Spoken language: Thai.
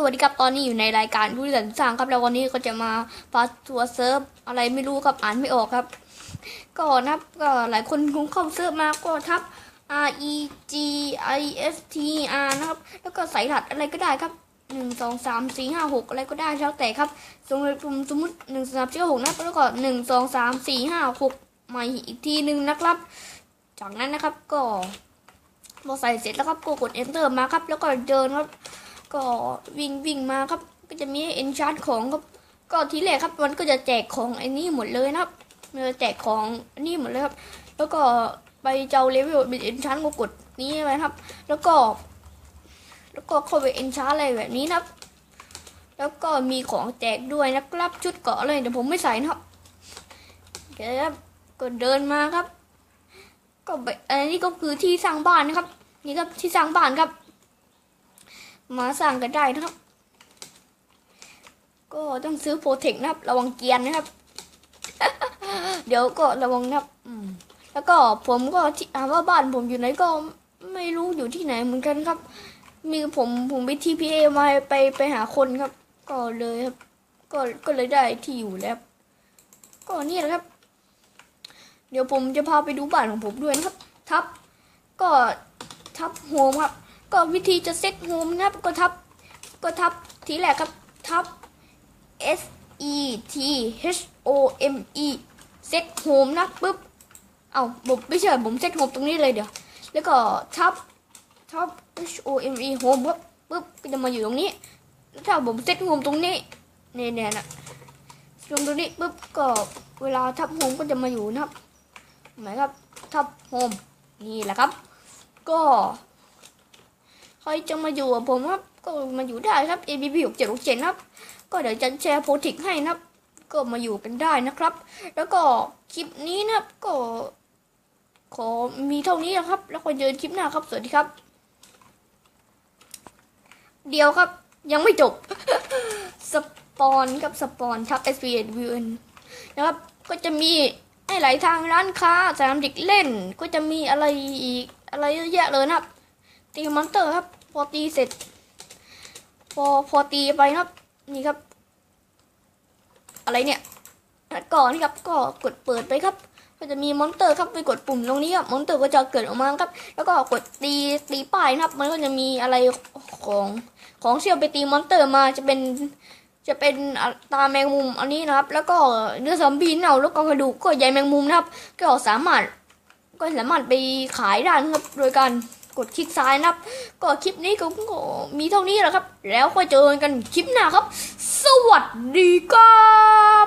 สวัสดีครับตอนนี้อยู่ในรายการผู้ดิสันสร้างครับแล้ววันนี้ก็จะมาฟาทัวร์เซิร์ฟอะไรไม่รู้ครับอ่านไม่ออกครับ ก็นะครับก็หลายคนคงเข้าเซิร์ฟมาก็ทับ R E G I S T R นะครับ แล้วก็ใส่รหัสอะไรก็ได้ครับหนึ่งสองสามสี่ห้าหกอะไรก็ได้แล้วแต่ครับสมมติผมสมมติหนึ่งสามสี่หกนะแล้วก็หนึ่งสองสามสี่ห้าหกมาอีกทีหนึ่งนะครับ จากนั้นนะครับก็พอใส่เสร็จแล้วครับก็กด enter มาครับ แล้วก็เดินครับ ก็วิ่งวิ่งมาครับ ก็จะมีเอนชาร์ดของครับ ก็ทีแรกครับมันก็จะแจกของไอ้นี่หมดเลยนะครับมันจะแจกของอนนี้หมดเลยครับ แล้วก็ไปเจ้าเลเวลเป็นเอนชาร์ก็กดนี้ไปครับ แล้วก็ แล้วก็เข้าไปเอนชาร์อะไรแบบนี้นะครับ แล้วก็มีของแจกด้วยนะครับชุดเกาะเลยแต่ผมไม่ใส่นะครับโอเคครับก็เดินมาครับ ก็ไปอันนี้ก็คือที่สร้างบ้านนะครับ นี่ครับที่สร้างบ้านครับ มาสร้างกันได้นะครับ ก็ต้องซื้อโปรเทคนะครับ ระวังเกียนนะครับ เดี๋ยวก็ระวังนะครับแล้วก็ผมก็ที่ถามว่าบ้านผมอยู่ไหนก็ไม่รู้อยู่ที่ไหนเหมือนกันครับ มีผมผมไป TPA มาไปไปหาคนครับ ก็เลยครับ ก็ก็เลยได้ที่อยู่แล้ว ก็นี่แหละครับ เดี๋ยวผมจะพาไปดูบ้านของผมด้วยนะครับ ทับ ก็ทับโฮมครับ ก็วิธีจะเซตโฮมนะครับก็ทับก็ทับทีแรกครับทับ S E T H O M E เซตโฮมนะปุ๊บ เอาผมไม่ใช่ผมเซตโฮมตรงนี้เลยเดี๋ยว แล้วก็ทับทับ H O M E โฮมปุ๊บปุ๊บก็จะมาอยู่ตรงนี้แล้วถ้าผมเซตโฮมตรงนี้เนี่ยเนี่ยนะลงตรงนี้ปุ๊บก็เวลาทับโฮมก็จะมาอยู่นะครับห็นไหมครับทับโฮมนี่แหละครับ ก็ รจะมาอยู่กับผมครับ ก็มาอยู่ได้ครับ A B P 6 7 6 7ครับ ก็เดี๋ยวจะแชร์โปรติกให้นะครับ ก็มาอยู่กันได้นะครับ แล้วก็คลิปนี้นะครับ ก็ขอมีเท่านี้นะครับ แล้วก็เจอคลิปหน้าครับ สวัสดีครับ เดียวครับ ยังไม่จบ สปอนกับสปอนทับ S P N V N นะครับ ก็จะมีให้หลายทางร้านค้าสนามเด็กเล่น ก็จะมีอะไรอีกอะไรเยอะแยะเลยนะครับตีมอนเตอร์ครับ อตีเสร็จ พอพอตีไปนะครับ นี่ครับ อะไรเนี่ยก่อนนี่ครับก็กดเปิดไปครับ ก็จะมีมอนเตอร์ครับไปกดปุ่มตรงนี้ครับมอนเตอร์ก็จะเกิดออกมาครับ แล้วก็กดตีตีป้ายนะครับ มันก็จะมีอะไรของของเชี่ยวไปตีมอนเตอร์มาจะเป็นจะเป็นตาแมงมุมอันนี้นะครับ แล้วก็เนื้อซอมบี้เน่าแล้วก็กระดูกก็ใยแมงมุมนะครับ ก็สามารถก็สามารถไปขายได้นะครับ โดยการ กดคลิกซ้ายนะครับ ก็คลิปนี้ก็ก็มีเท่านี้แหละครับ แล้วค่อยเจอกันคลิปหน้าครับ สวัสดีครับ